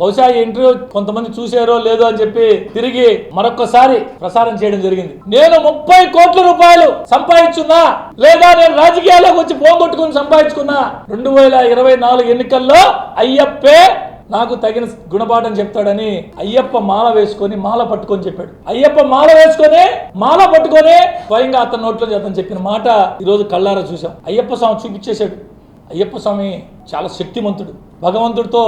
బహుశా ఈ ఇంటర్వ్యూ కొంతమంది చూసారో లేదో అని చెప్పి తిరిగి మరొకసారి ప్రసారం చేయడం జరిగింది. నేను ముప్పై కోట్ల రూపాయలు సంపాదించున్నా లేదా నేను రాజకీయాల్లోకి వచ్చి పోగొట్టుకుని సంపాదించుకున్నా. రెండు వేల ఇరవై నాలుగు ఎన్నికల్లో అయ్యప్పే నాకు తగిన గుణపాఠం చెప్తాడని అయ్యప్ప మాల వేసుకొని మాల పట్టుకొని చెప్పాడు. అయ్యప్ప మాల వేసుకొని మాల పట్టుకొని స్వయంగా అతని నోట్లో అతను చెప్పిన మాట ఈరోజు కళ్ళారా చూసాం అయ్యప్ప స్వామి చూపించేశాడు. అయ్యప్ప స్వామి చాలా శక్తిమంతుడు. భగవంతుడితో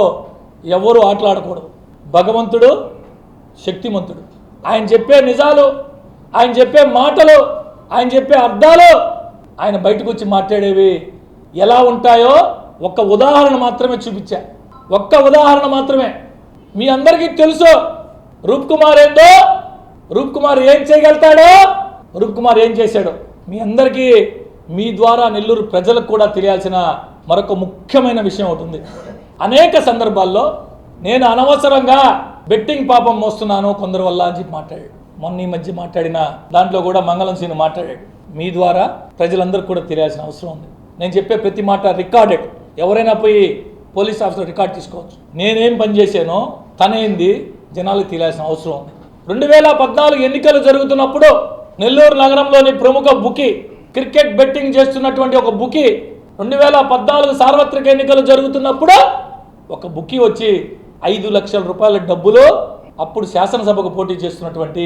ఎవరు ఆటలాడకూడదు. భగవంతుడు శక్తిమంతుడు. ఆయన చెప్పే నిజాలు ఆయన చెప్పే మాటలు ఆయన చెప్పే అర్థాలు ఆయన బయటకు వచ్చి మాట్లాడేవి ఎలా ఉంటాయో ఒక్క ఉదాహరణ మాత్రమే చూపించా. ఒక్క ఉదాహరణ మాత్రమే. మీ అందరికీ తెలుసు రూప్ కుమార్ ఏందో రూప్ కుమార్ ఏం చేయగలుగుతాడో రూప్ కుమార్ ఏం చేశాడో. మీ అందరికీ మీ ద్వారా నెల్లూరు ప్రజలకు కూడా తెలియాల్సిన మరొక ముఖ్యమైన విషయం అవుతుంది అనేక సందర్భాల్లో నేను అనవసరంగా బెట్టింగ్ పాపం మోస్తున్నాను కొందరు వల్ల అని చెప్పి మాట్లాడాడు. మొన్న ఈ మధ్య మాట్లాడిన దాంట్లో కూడా మంగళం సీను మాట్లాడాడు. మీ ద్వారా ప్రజలందరికీ కూడా తెలియాల్సిన అవసరం ఉంది. నేను చెప్పే ప్రతి మాట రికార్డెడ్. ఎవరైనా పోయి పోలీస్ ఆఫీసర్ రికార్డ్ తీసుకోవచ్చు. నేనేం పని చేశానో తనేంది జనాలకు తెలియాల్సిన అవసరం ఉంది. రెండు వేల పద్నాలుగు ఎన్నికలు జరుగుతున్నప్పుడు నెల్లూరు నగరంలోని ప్రముఖ బుకి క్రికెట్ బెట్టింగ్ చేస్తున్నటువంటి ఒక బుకి రెండు వేల పద్నాలుగు సార్వత్రిక ఎన్నికలు జరుగుతున్నప్పుడు ఒక బుక్కి వచ్చి ఐదు లక్షల రూపాయల డబ్బులు అప్పుడు శాసనసభకు పోటీ చేస్తున్నటువంటి